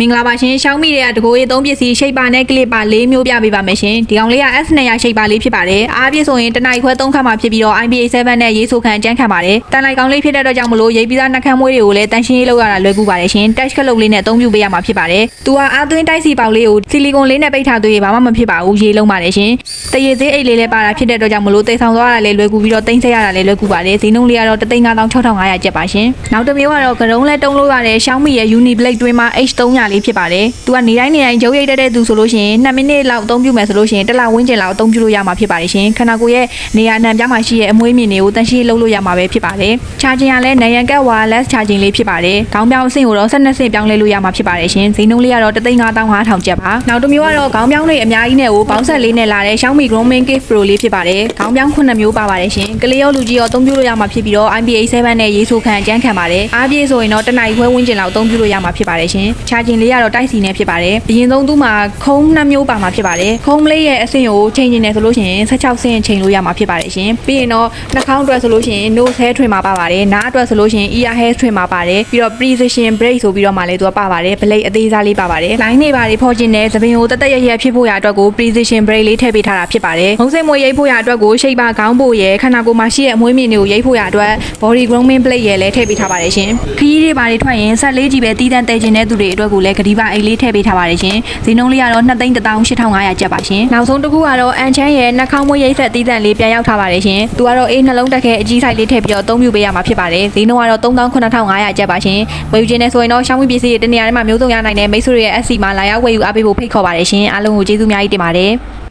မင်္ဂလာပါရှင်ရှောင်းမီတွေကတကိုးရေးသုံးပစ္စည်းရှိတ်ပါနဲ့ကလစ်ပါ၄မျိုးပြပေးပါမယ်ရှင်ဒီကောင်လေးက S200 ရှိတ်ပါလေးဖြစ်ပါတယ်အားပြည့်ဆိုရင်တစ်နိုင်ခွဲ၃ခါမှဖြစ်ပြီးတော့ IPA7 နဲ့ရေးဆိုခံကြမ်းခံပါတယ်တန်လိုက်ကောင်လေးဖြစ်တဲ့အတွက်ကြောင့်မလို့ရေးပြီးသားနှက်ခမ်းမွေးတွေကိုလည်းတန်ရှင်းရေးလုပ်ရတာလွယ်ကူပါတယ်ရှင် touch ကလုတ်လေးနဲ့အသုံးပြုပေးရမှာဖြစ်ပါတယ်သူကအားသွင်းတိုက်စီပေါက်လေးကိုဆီလီကွန်လေးနဲ့ပိတ်ထားသွေးဘာမှမဖြစ်ပါဘူးရေးလုံးပါတယ်ရှင်တရေသေးအိတ်လေးလည်းပါတာဖြစ်တဲ့အတွက်ကြောင့်မလို့တိတ်ဆောင်သွားတာလည်းလွယ်ကူပြီးတော့တိမ့်ဆက်ရတာလည်းလွယ်ကူပါတယ်ဈေးနှုန်းလေးကတော့3,6500ကျပ်ပါရှင်နောက်တစ်မျိုးကတော့ကရုံးလဲတုံးလို့ရတဲ့ရှောင်းမီရဲ့ Uni Blade တွင်းမှာ H300 လေးဖြစ်ပါတယ်သူကနေတိုင်းနေတိုင်းရုပ်ရိပ်တက်တဲ့သူဆိုလို့ရှိရင်2မိနစ်လောက်အသုံးပြုမယ်ဆိုလို့ရှိရင်တစ်လဝန်းကျင်လောက်အသုံးပြုလို့ရမှာဖြစ်ပါတယ်ရှင်ခန္ဓာကိုယ်ရဲ့နေရာနှံပြားမှာရှိတဲ့အမွှေးမြင်တွေကိုတန်ရှင်းလုပ်လို့ရမှာပဲဖြစ်ပါတယ်ချာဂျင်ကလည်းနယံကက် wireless charging လေးဖြစ်ပါတယ်ခေါင်းပြောင်းအဆင့်ကိုတော့12ဆင့်ပြောင်းလဲလို့ရမှာဖြစ်ပါတယ်ရှင်ဈေးနှုန်းလေးကတော့3,5500ကျပ်ပါနောက်တစ်မျိုးကတော့ခေါင်းပြောင်းတွေအများကြီးနဲ့ကိုပေါင်းဆက်လေးနဲ့လာတဲ့ Xiaomi Grooming Case Pro လေးဖြစ်ပါတယ်ခေါင်းပြောင်း9မျိုးပါပါတယ်ရှင်ကလေးရောလူကြီးရောအသုံးပြုလို့ရမှာဖြစ်ပြီးတော့ IPA7 နဲ့ရေးဆိုခံအကျန်းခံပါတယ်အားပြေဆိုရင်တော့တစ်နိုင်ခွဲဝန်းကျင်လောက်အသုံးပြုလို့ရမှာဖြစ်ပါတယ်ရှင် charging လေးကတော့တိုက်စီနဲ့ဖြစ်ပါတယ်အရင်ဆုံးသူ့မှာခုံး2မျိုးပါမှာဖြစ်ပါတယ်ခုံးလေးရဲ့အဆင့်ကိုချိန်ကျင်တယ်ဆိုလို့ရှိရင်16ဆင့်ချိန်လို့ရမှာဖြစ်ပါတယ်ရှင်ပြီးရင်တော့နှာခေါင်းအတွက်ဆိုလို့ရှိရင် nose hair trim မှာပါပါတယ်နားအတွက်ဆိုလို့ရှိရင် ear hair trim မှာပါတယ်ပြီးတော့ precision brake ဆိုပြီးတော့မှလည်းသူကပါပါတယ် blade အသေးစားလေးပါပါတယ် line တွေပါတွေဖော်ကျင်တဲ့သပင်ကိုတသက်ရရဖြစ်ဖို့ရအတွက်ကို precision brake လေးထည့်ပေးထားတာဖြစ်ပါတယ်ငုံစိတ်မွေရိပ်ဖို့ရအတွက်ကိုရှိတ်ပါခေါင်းဖို့ရခန္ဓာကိုယ်မှာရှိတဲ့အမွှေးမြင်တွေကိုရိပ်ဖို့ရအတွက် body grooming blade ရလည်းထည့်ပေးထားပါတယ်ရှင်ခရီးတွေပါတွေထွက်ရင်ဆက်လေးကြီးပဲတီးတန့်တဲကျင်တဲ့သူတွေအတွက်ကိုလည်းဂဒီပါအိတ်လေးထည့်ပေးထားပါတယ်ရှင်ဈေးနှုန်းလေးကတော့2,18500ကျပ်ပါရှင်နောက်ဆုံးတစ်ခုကတော့အန်ချမ်းရဲ့နှာခေါင်းမွေးရိပ်ဆက်တီးတန့်လေးပြန်ရောက်ထားပါတယ်ရှင်သူကတော့အေးနှလုံးတက်ခဲအကြီးဆိုင်လေးထည့်ပြီးတော့အသုံးပြုပေးရမှာဖြစ်ပါတယ်ဈေးနှုန်းကတော့3,9500ကျပ်ပါရှင်ဝယ်ယူခြင်းနဲ့ဆိုရင်တော့ရှောင်းဝီပစ္စည်းတွေတနေရာထဲမှာမျိုးစုံရနိုင်တဲ့မိတ်ဆွေတွေရဲ့ SC မှာလာရောက်ဝယ်ယူအားပေးဖို့ဖိတ်ခေါ်ပါတယ်ရှင်အားလုံးကိုကျေးဇူးအများကြီးတင်ပါတယ်